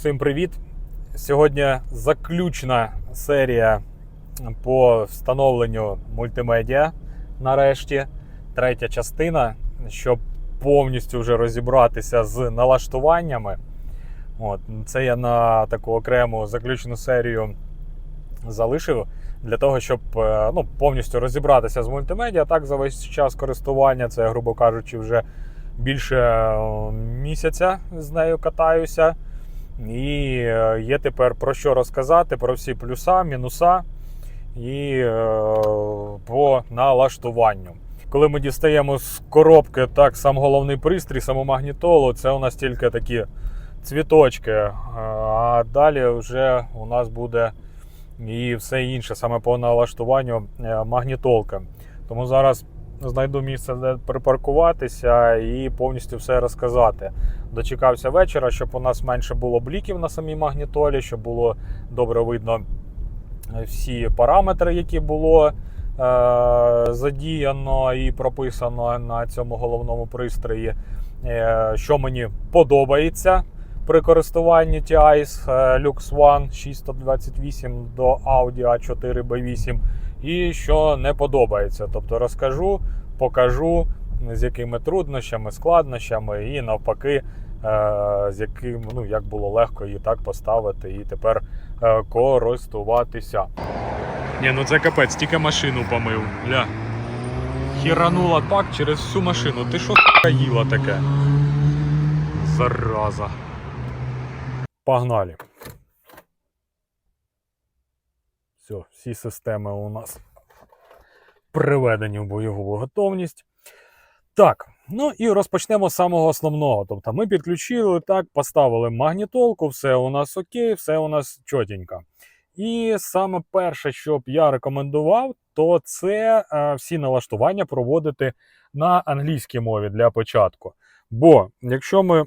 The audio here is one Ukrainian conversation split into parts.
Всім привіт! Сьогодні заключна серія по встановленню мультимедіа. Нарешті третя частина, щоб повністю вже розібратися з налаштуваннями. От, це я на таку окрему заключну серію залишив для того, щоб е, ну, повністю розібратися з мультимедіа. Так, за весь час користування, це, грубо кажучи, вже більше е, місяця з нею катаюся. І е, є тепер про що розказати, про всі плюса, мінуса і е, по налаштуванню. Коли ми дістаємо з коробки так, сам головний пристрій, саму магнітолу, це у нас тільки такі цвіточки. е, А далі вже у нас буде і все інше, саме по налаштуванню магнітолки. Тому зараз знайду місце, де припаркуватися і повністю все розказати. Дочекався вечора, щоб у нас менше було бліків на самій магнітолі, щоб було добре видно всі параметри, які було е, задіяно і прописано на цьому головному пристрої. Е, що мені подобається при користуванні TIS е, Lux One 628 до Audi A4 B8 і що не подобається. Тобто розкажу, покажу, з якими труднощами, складнощами, і навпаки, е, з яким ну як було легко її так поставити і тепер е, користуватися. Ні, ну це капець, тільки машину помив. Ля. Хіранула так через всю машину. Ти що їла таке? Зараза. Погнали. Все, всі системи у нас приведені в бойову готовність. Так, ну і розпочнемо з самого основного. Тобто ми підключили так, поставили магнітолку, все у нас окей, все у нас чотенько. І саме перше, що б я рекомендував, то це е, всі налаштування проводити на англійській мові для початку. Бо якщо ми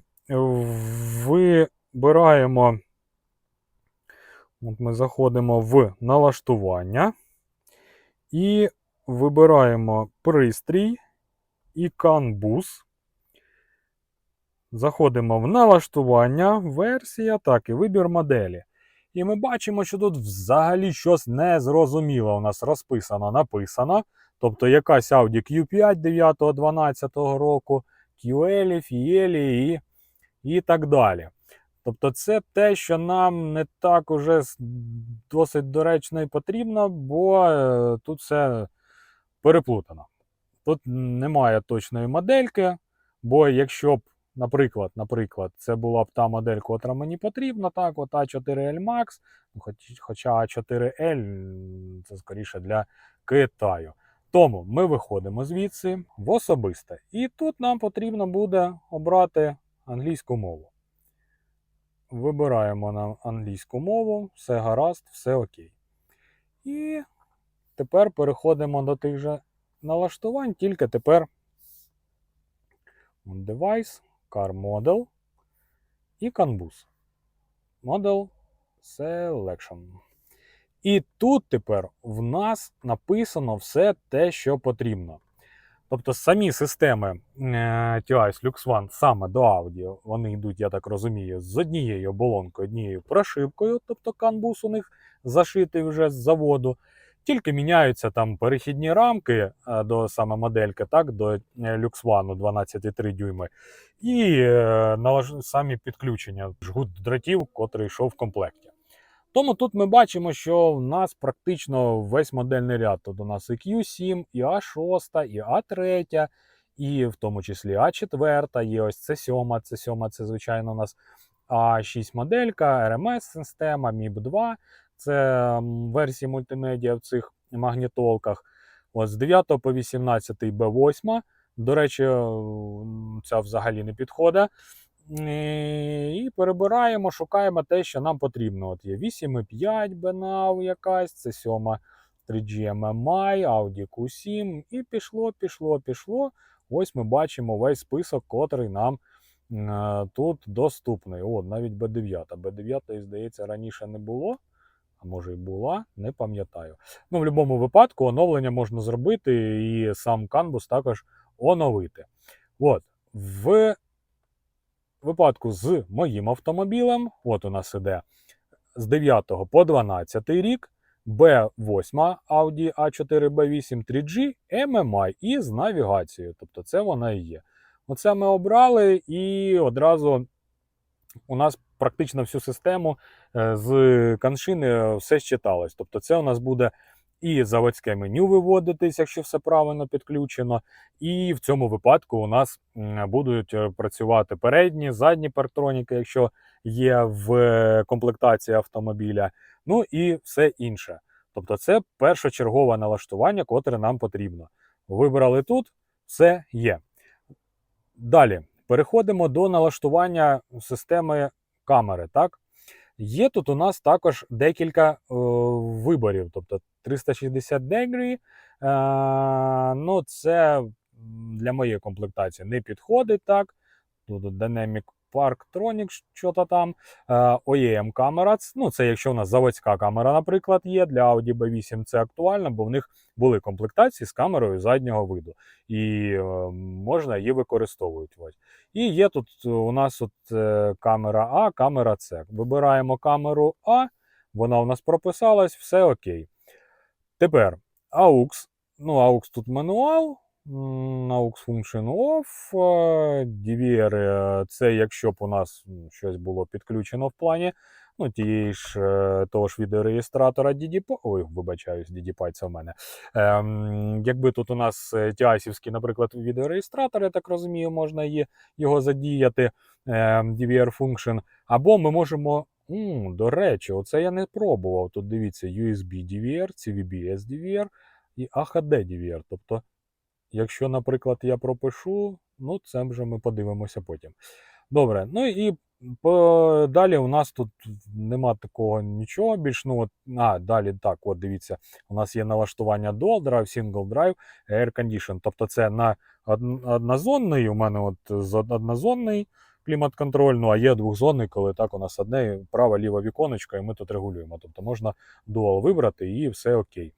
вибираємо, от ми заходимо в налаштування і вибираємо пристрій і CAN-BUS. Заходимо в налаштування, версія, так, і вибір моделі. І ми бачимо, що тут взагалі щось незрозуміле у нас розписано, написано. Тобто якась Audi Q5 9-12 року, QL, FIEL і, і так далі. Тобто, це те, що нам не так уже досить доречно і потрібно, бо е, тут все переплутано. Тут немає точної модельки, бо якщо б, наприклад, наприклад, це була б та модель, котра мені потрібна, так, от A4L Max, ну, хоч, хоча A4L це скоріше для Китаю. Тому ми виходимо звідси в особисте. І тут нам потрібно буде обрати англійську мову. Вибираємо нам англійську мову, все гаразд, все окей. І тепер переходимо до тих же налаштувань, тільки тепер Device, Car Model і CAN-BUS. Model Selection. І тут тепер в нас написано все те, що потрібно. Тобто самі системи е, TIS Lux One саме до Audi, вони йдуть, я так розумію, з однією оболонкою, однією прошивкою, тобто CAN-BUS у них зашитий вже з заводу. Тільки міняються там перехідні рамки е, до саме модельки, так, до е, Lux One 12,3 дюйми, і е, самі підключення жгут дротів, котрий йшов в комплекті. Тому тут ми бачимо, що в нас практично весь модельний ряд. Тут у нас і Q7, і А6, і А3, і в тому числі А4, є ось це 7, це 7, це, звичайно, у нас А6 моделька, RMS-система, MIB2. Це версії мультимедіа в цих магнітолках. От з 9 по 18 B8. До речі, ця взагалі не підходить. І перебираємо, шукаємо те, що нам потрібно. От Є 8,5 BNAV якась, це 7 3G MMI, Audi Q7. І пішло, пішло, пішло. Ось ми бачимо весь список, котрий нам е, тут доступний. От, навіть B9. B9, здається, раніше не було. А може і була, не пам'ятаю. Ну, в будь-якому випадку оновлення можна зробити, і сам Canvas також оновити. От, в випадку з моїм автомобілем, от у нас іде з 9 по 12 рік, B8 Audi A4 B8 3G MMI і з навігацією. Тобто це вона і є. Оце ми обрали, і одразу у нас практично всю систему з каншини все считалось. Тобто, це у нас буде і заводське меню виводитись, якщо все правильно підключено. І в цьому випадку у нас будуть е, працювати передні, задні парктроніки, якщо є в е, комплектації автомобіля. Ну і все інше. Тобто, це першочергове налаштування, котре нам потрібно. Вибрали тут, все є. Далі переходимо до налаштування системи камери. Так? Є тут у нас також декілька е, виборів. Тобто 360 degree, е, ну це для моєї комплектації не підходить так. Тут Dynamic Parktronic, що-то там. Е, OEM камера, ну це якщо у нас заводська камера, наприклад, є. Для Audi B8 це актуально, бо в них були комплектації з камерою заднього виду. І е, можна її використовувати. І є тут у нас от, е, камера А, камера С. Вибираємо камеру А, вона у нас прописалась, все окей. Тепер AUX. Ну, AUX тут мануал. AUX Function Off. DVR е, це якщо б у нас щось було підключено в плані. Ну, тієї ж е, того ж відеореєстратора DDP, ой, вибачаюсь, DDP це в мене. Ем, якби тут у нас е, TIAS-івський, наприклад, відеореєстратор, я так розумію, можна є, його задіяти, ем, DVR function, або ми можемо. м, до речі, оце я не пробував. Тут дивіться, USB DVR, CVB SDVR і AHD DVR. Тобто, якщо, наприклад, я пропишу, ну це вже ми подивимося потім. Добре, ну і по, далі у нас тут нема такого нічого більш. Ну, от, а, далі так, от дивіться, у нас є налаштування Dual Drive, Single Drive, Air Condition. Тобто це на однозонний, у мене от з од- однозонний клімат-контроль, ну а є двохзонний, коли так у нас одне право-ліве віконечко, і ми тут регулюємо. Тобто можна Dual вибрати і все окей.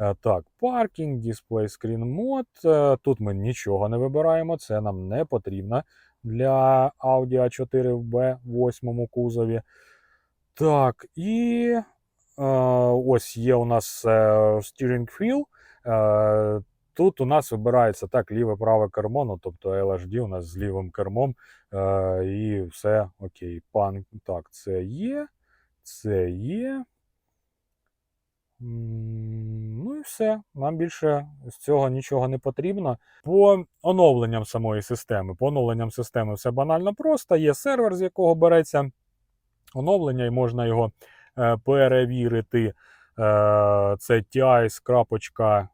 Е, Так, паркінг, дисплей скрін мод. Е, Тут ми нічого не вибираємо, це нам не потрібно для Audi A4 в B8 кузові. Так, і е, ось є у нас е, steering wheel. Е, тут у нас вибирається так ліве праве кермо, ну, тобто LHD у нас з лівим кермом. Е, і все окей. Пан, так, це є. Це є. Ну і все. Нам більше з цього нічого не потрібно. По оновленням самої системи. По оновленням системи все банально просто. Є сервер, з якого береться оновлення, і можна його е, перевірити. Е, це TIS.UE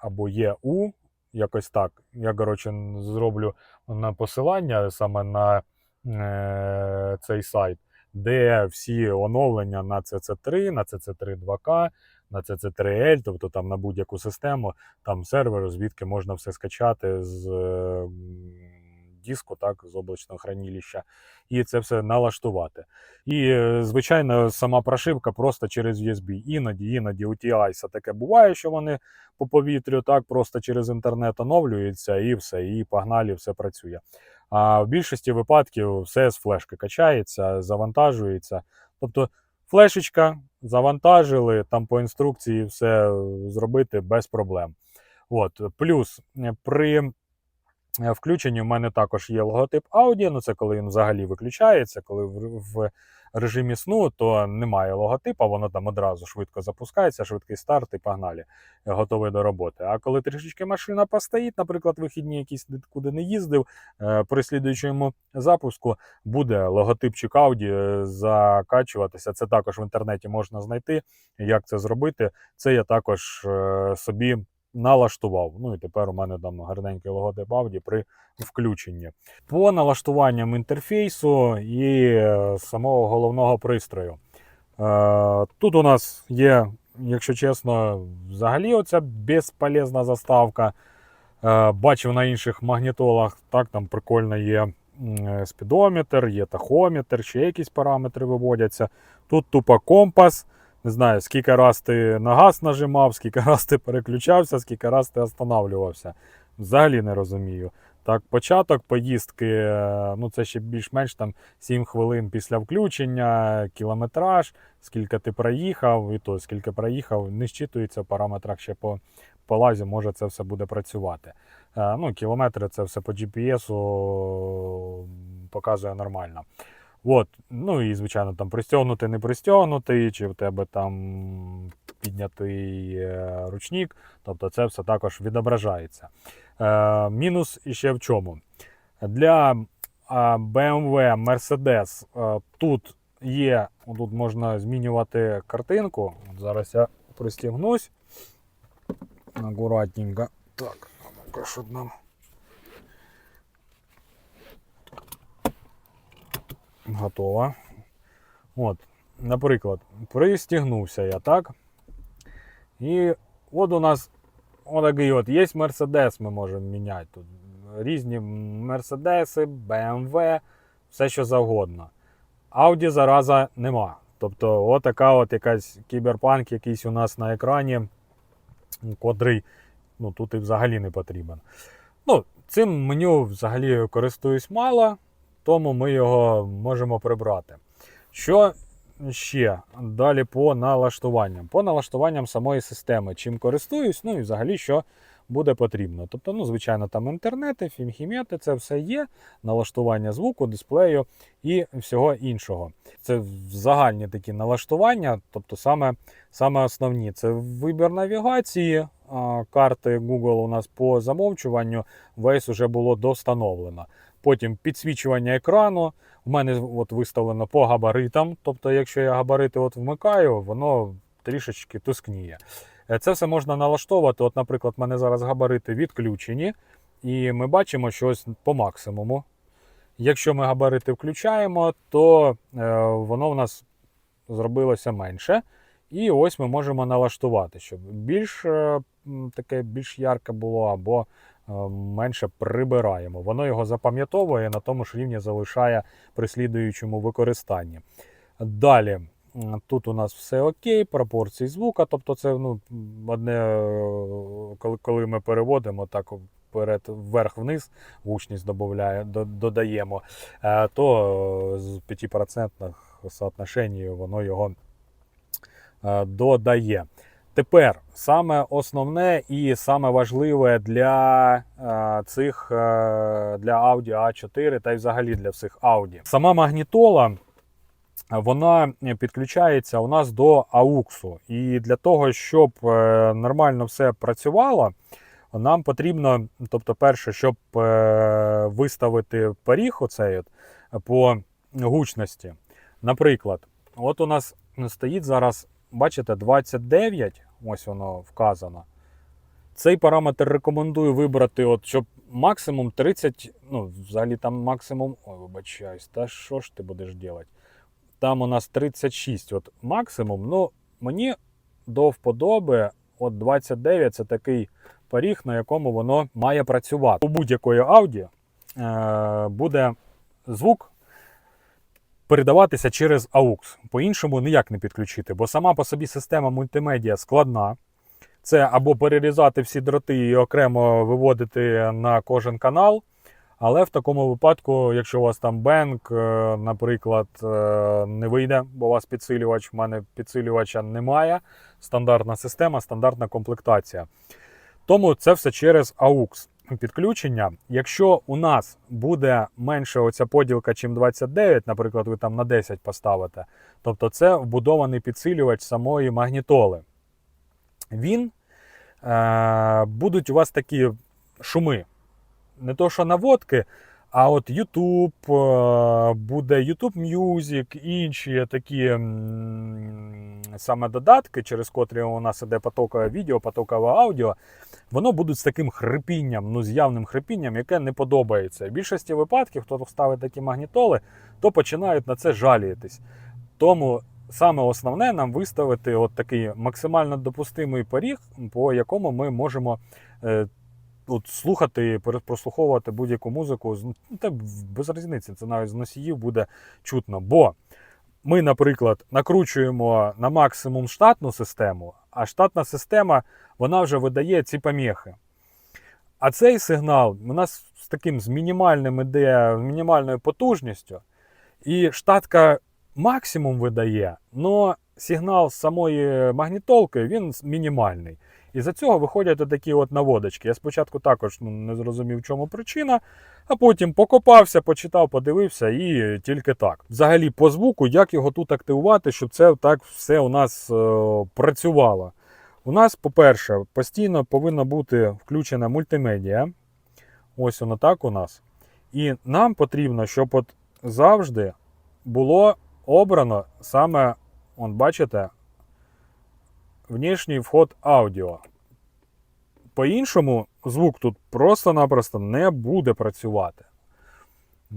або EU. Якось так. Я, коротше, зроблю на посилання саме на е, цей сайт де всі оновлення на CC3, на CC3 2K, на CC3L, тобто там на будь-яку систему, там сервер, звідки можна все скачати з е, диску, так, з облачного хранилища, і це все налаштувати. І, е, звичайно, сама прошивка просто через USB. Іноді, іноді у TI таке буває, що вони по повітрю так просто через інтернет оновлюються, і все, і погнали, все працює. А в більшості випадків все з флешки качається, завантажується. Тобто флешечка завантажили, там по інструкції все зробити без проблем. От. Плюс е, при е, включенні в мене також є логотип Audi, ну це коли він взагалі виключається, коли в режимі сну, то немає логотипа, воно там одразу швидко запускається, швидкий старт і погнали, е, готовий до роботи. А коли трішечки машина постоїть, наприклад, вихідні якісь куди не їздив, е, при слідуючому запуску буде логотипчик Audi е, закачуватися. Це також в інтернеті можна знайти. Як це зробити? Це я також собі налаштував. Ну і тепер у мене там гарненький логотип Audi при включенні. По налаштуванням інтерфейсу і е, самого головного пристрою. Е, Тут у нас є, якщо чесно, взагалі оця безполезна заставка. Е, Бачив на інших магнітолах, так, там прикольно є спідометр, є тахометр, ще якісь параметри виводяться. Тут тупо компас. Не знаю, скільки раз ти на газ нажимав, скільки раз ти переключався, скільки раз ти останавливався. Взагалі не розумію. Так, початок поїздки, е, ну це ще більш-менш там 7 хвилин після включення, кілометраж, скільки ти проїхав, і то скільки проїхав, не щитується в параметрах ще по, по лазі, може це все буде працювати. Е, Ну, кілометри це все по GPS показує нормально. От, ну і звичайно, там пристягнутий, не пристягнутий, чи в тебе там піднятий е, ручник, тобто це все також відображається. Е, мінус іще в чому? Для BMW, Mercedes е, тут є, тут можна змінювати картинку. От зараз я пристігнусь. Акуратненько. Так, ну-ка, щоб нам. Готово. От, наприклад, пристігнувся я, так? І от у нас отакий от є Mercedes, ми можемо міняти тут. Різні Мерседеси, BMW, все що завгодно. Audi зараза нема. Тобто, отака от якась кіберпанк, якийсь у нас на екрані, котрий ну, тут і взагалі не потрібен. Ну, цим меню взагалі користуюсь мало, тому ми його можемо прибрати. Що ще далі по налаштуванням? По налаштуванням самої системи, чим користуюсь, ну і взагалі що буде потрібно. Тобто, ну, звичайно, там інтернети, фімхімети, це все є, налаштування звуку, дисплею і всього іншого. Це загальні такі налаштування, тобто саме, саме основні. Це вибір навігації. Карти Google у нас по замовчуванню весь уже було достановлено. Потім підсвічування екрану. У мене от виставлено по габаритам. Тобто, якщо я габарити от вмикаю, воно трішечки тускніє. Е, Це все можна налаштовувати. От, наприклад, в мене зараз габарити відключені, і ми бачимо щось по максимуму. Якщо ми габарити включаємо, то е, воно в нас зробилося менше. І ось ми можемо налаштувати, щоб більш е, таке більш ярке було або менше прибираємо. Воно його запам'ятовує на тому ж рівні залишає при слідуючому використанні. Далі. Тут у нас все окей, пропорції звука, тобто це ну, одне, е, коли, коли ми переводимо так вперед, вверх-вниз, гучність додаємо, е, то е, з 5% соотношенні воно його е, додає. Тепер саме основне і саме важливе для е, цих е, для Audi A4 та й взагалі для всіх Audi. Сама магнітола вона підключається у нас до AUX. І для того, щоб е, нормально все працювало, нам потрібно, тобто, перше, щоб виставити поріг оцей от, по гучності. Наприклад, от у нас стоїть зараз, бачите, 29, ось воно вказано. Цей параметр рекомендую вибрати, от, щоб максимум 30, ну, взагалі там максимум. Ой, вибачаюсь, та що ж ти будеш робити? Там у нас 36 от максимум. Ну, мені до вподоби, от 29 це такий поріг, на якому воно має працювати. У будь-якої ауді е, буде звук передаватися через AUX. По-іншому ніяк не підключити, бо сама по собі система мультимедіа складна. Це або перерізати всі дроти і окремо виводити на кожен канал. Але в такому випадку, якщо у вас там бенк, е, наприклад, е, не вийде, бо у вас підсилювач, в мене підсилювача немає. Стандартна система, стандартна комплектація. Тому це все через AUX підключення. Якщо у нас буде менше оця поділка, чим 29, наприклад, ви там на 10 поставите, тобто це вбудований підсилювач самої магнітоли. Він е, будуть у вас такі шуми. Не то, що наводки, а от YouTube, е, буде YouTube Music, інші такі саме додатки, через котрі у нас іде потокове відео, потокове аудіо, воно будуть з таким хрипінням, ну з явним хрипінням, яке не подобається. В більшості випадків, хто ставить такі магнітоли, то починають на це жаліятись. Тому саме основне нам виставити от такий максимально допустимий поріг, по якому ми можемо е, от, слухати, прослуховувати будь-яку музику. Ну, та без різниці, це навіть з носіїв буде чутно. Бо ми, наприклад, накручуємо на максимум штатну систему, а штатна система вона вже видає ці поміхи. А цей сигнал у нас таким з мінімальним іде, з мінімальною потужністю, і штатка максимум видає, але сигнал з самої магнітолки він мінімальний. І за цього виходять такі от наводочки. Я спочатку також ну, не зрозумів, в чому причина, а потім покопався, почитав, подивився і тільки так. Взагалі, по звуку, як його тут активувати, щоб це так все у нас е, працювало. У нас, по-перше, постійно повинна бути включена мультимедіа. Ось воно так у нас. І нам потрібно, щоб от завжди було обрано саме, он, бачите, внішній вход аудіо. По-іншому звук тут просто-напросто не буде працювати.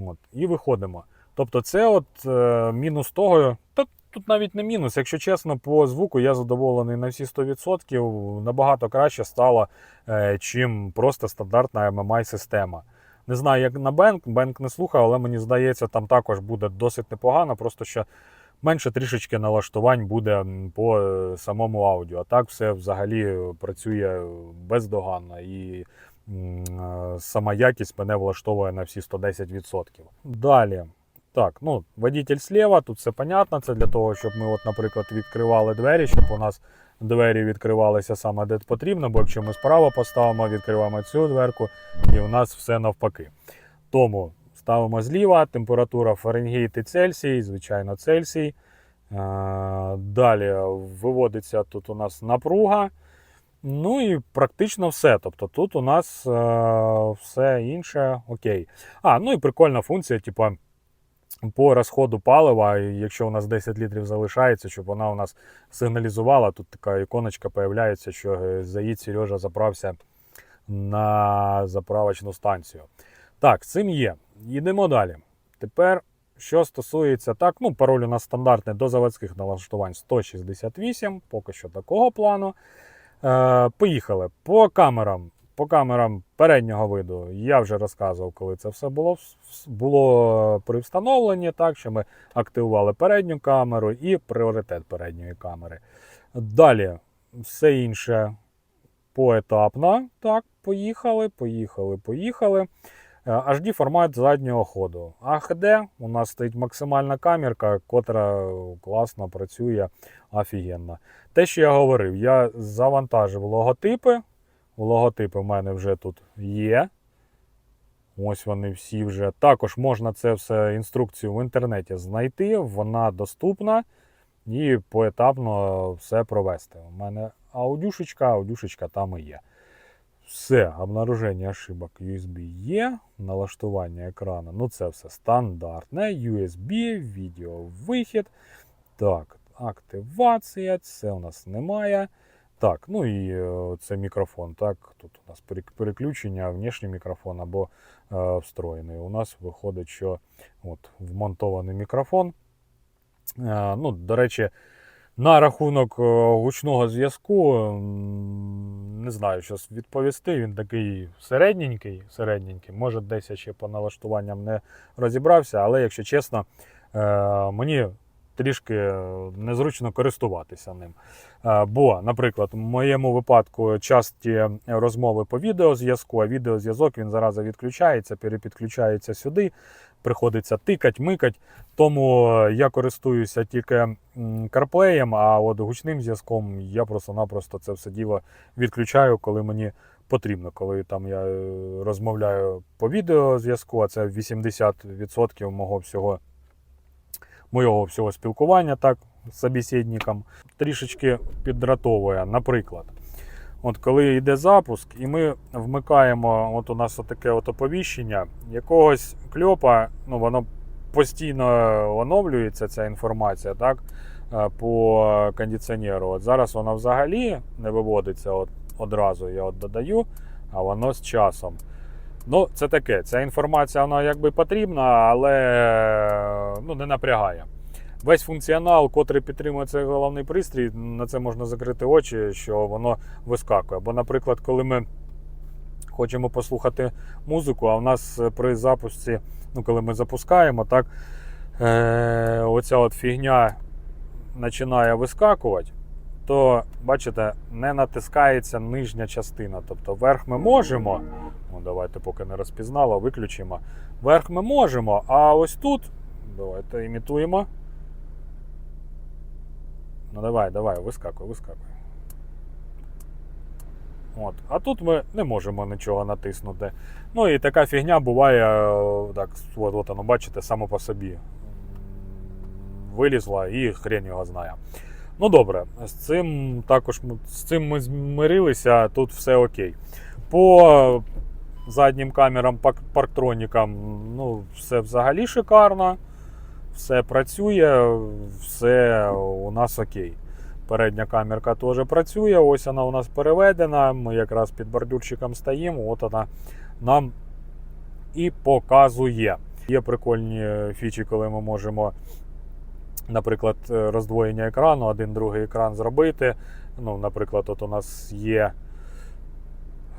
От, і виходимо. Тобто, це от е, мінус того. Та тут навіть не мінус, якщо чесно, по звуку я задоволений на всі 100%. Набагато краще стало, е, чим просто стандартна MMI-система. Не знаю, як на Бенк, Бенк не слухав, але мені здається, там також буде досить непогано, просто що менше трішечки налаштувань буде по е, самому аудіо. А так все взагалі працює бездоганно і е, сама якість мене влаштовує на всі 110%. Далі. Так, ну, водитель слева, тут все понятно. Це для того, щоб ми, от, наприклад, відкривали двері, щоб у нас двері відкривалися саме де потрібно, бо якщо ми справа поставимо, відкриваємо цю дверку, і у нас все навпаки. Тому ставимо зліва, температура Фаренгейт і Цельсій, звичайно, Цельсій. Е, Далі виводиться тут у нас напруга. Ну і практично все. Тобто тут у нас е, все інше окей. А, ну і прикольна функція, типу, по розходу палива, якщо у нас 10 літрів залишається, щоб вона у нас сигналізувала. Тут така іконочка появляється, що е, заїдь Сережа заправся на заправочну станцію. Так, цим є. Йдемо далі. Тепер, що стосується так, ну, пароль у нас стандартний до заводських налаштувань 168, поки що такого плану. Е, поїхали. По камерам. По камерам переднього виду я вже розказував, коли це все було, було при встановленні, так, що ми активували передню камеру і пріоритет передньої камери. Далі все інше поетапно. Так, поїхали, поїхали, поїхали. Е, HD формат заднього ходу. AHD у нас стоїть максимальна камерка, котра класно працює офігенно. Те, що я говорив, я завантажив логотипи. Логотипи в мене вже тут є. Ось вони всі вже. Також можна це все інструкцію в інтернеті знайти, вона доступна і поетапно все провести. У мене аудюшечка, аудюшечка там і є. Все, обнаруження ошибок USB є, налаштування екрану. Ну, це все стандартне. USB, відеовихід. Так, активація, це у нас немає. Так, ну і е, це мікрофон. Так, тут у нас переключення, внішній мікрофон або е, встроєний. У нас виходить, що от, вмонтований мікрофон. Е, ну, до речі, на рахунок е, гучного зв'язку, не знаю, що відповісти. Він такий середненький, середненький. Може, десь я ще по налаштуванням не розібрався, але якщо чесно, е, мені трішки е, незручно користуватися ним. Бо, наприклад, в моєму випадку часті розмови по відеозв'язку, а відеозв'язок він зараз відключається, перепідключається сюди, приходиться тикать, микать. Тому е, я користуюся тільки CarPlay, а от гучним зв'язком я просто-напросто це все діло відключаю, коли мені потрібно. Коли там я е, розмовляю по відеозв'язку, а це 80% мого всього моєго всього спілкування так, з собеседником, трішечки піддратовує. Наприклад, от коли йде запуск, і ми вмикаємо, от у нас таке от оповіщення, якогось кльопа, ну воно постійно оновлюється, ця інформація, так, е, по кондиціонеру. От зараз вона взагалі не виводиться от, одразу, я от додаю, а воно з часом. Ну, це таке. Ця інформація вона якби потрібна, але ну, не напрягає. Весь функціонал, котрий підтримує цей головний пристрій, на це можна закрити очі, що воно вискакує. Бо, наприклад, коли ми хочемо послухати музику, а в нас при запуску, ну, коли ми запускаємо, так, е, оця от фігня починає вискакувати, то бачите, не натискається нижня частина. Тобто верх ми можемо. Ну, давайте поки не розпізнало, виключимо. Верх ми можемо, а ось тут. Давайте імітуємо. Ну давай, давай, вискакуй, вискакуй. От. А тут ми не можемо нічого натиснути. Ну і така фігня буває, е, так, от, от воно, бачите, само по собі. Вилізла і хрень його знає. Ну добре, з цим також з цим ми змирилися, тут все окей. По заднім камерам, парктронікам, ну, все взагалі шикарно. Все працює, все у нас окей. Передня камерка теж працює, ось вона у нас переведена. Ми якраз під бордюрчиком стоїмо, от вона нам і показує. Є прикольні фічі, коли ми можемо, наприклад, роздвоєння екрану, один другий екран зробити. Ну, Наприклад, от у нас є.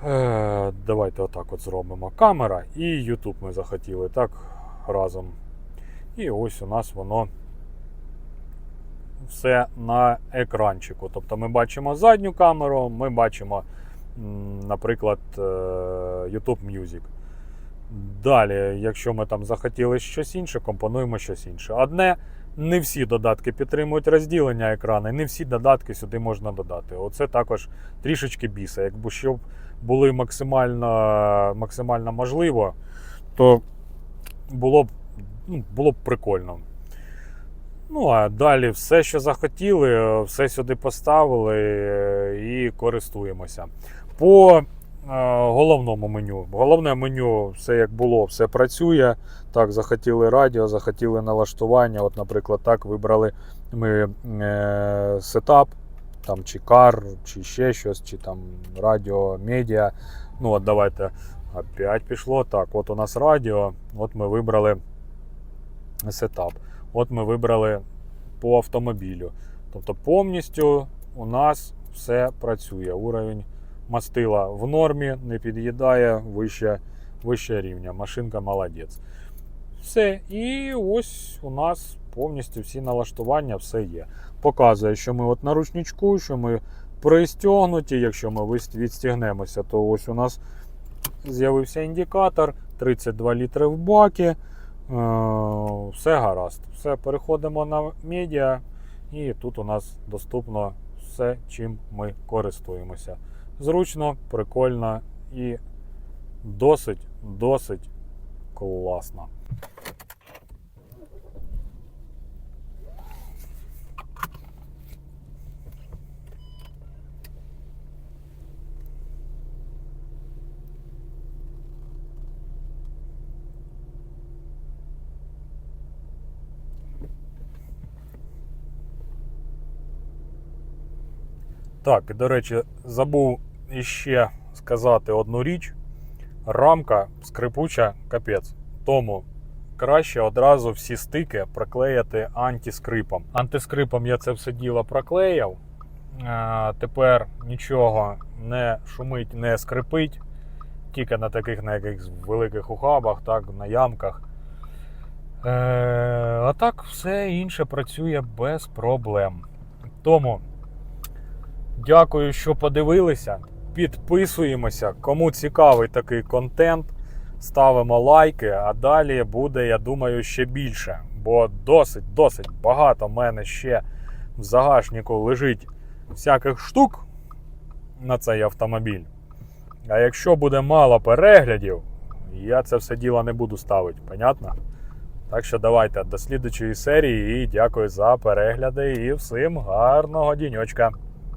Е, давайте отак от зробимо. Камера і YouTube ми захотіли так разом. І ось у нас воно все на екранчику. Тобто ми бачимо задню камеру, ми бачимо, наприклад, е, YouTube Music. Далі, якщо ми там захотіли щось інше, компонуємо щось інше. Одне, не всі додатки підтримують розділення екрану, не всі додатки сюди можна додати. Оце також трішечки біса. Якби щоб були максимально, максимально можливо, то було б, ну, було б прикольно. Ну, а далі все, що захотіли, все сюди поставили е, і користуємося. По е, головному меню. Головне меню, все як було, все працює. Так, захотіли радіо, захотіли налаштування. От, наприклад, так вибрали ми е, сетап, там, чи кар, чи ще щось, чи там радіо, медіа. Ну, от давайте опять пішло. Так, от у нас радіо, от ми вибрали сетап. От ми вибрали по автомобілю. Тобто повністю у нас все працює. Уровень мастила в нормі, не під'їдає вище, вище рівня. Машинка молодець. Все. І ось у нас повністю всі налаштування, все є. Показує, що ми от на ручничку, що ми пристегнуті. Якщо ми відстігнемося, то ось у нас з'явився індикатор, 32 літри в бакі. Е, Все гаразд. Все, переходимо на медіа, і тут у нас доступно все, чим ми користуємося. Зручно, прикольно і досить, досить класно. Так, до речі, забув іще сказати одну річ. Рамка скрипуча капець. Тому краще одразу всі стики проклеїти антискрипом. Антискрипом я це все діло проклеїв. Е, Тепер нічого не шумить, не скрипить. Тільки на таких на якихось великих ухабах, так, на ямках. Е, а так все інше працює без проблем. Тому Дякую, що подивилися. Підписуємося. Кому цікавий такий контент, ставимо лайки, а далі буде, я думаю, ще більше. Бо досить, досить багато в мене ще в загашнику лежить всяких штук на цей автомобіль. А якщо буде мало переглядів, я це все діло не буду ставити, понятно? Так що давайте до слідчої серії і дякую за перегляди і всім гарного діньочка.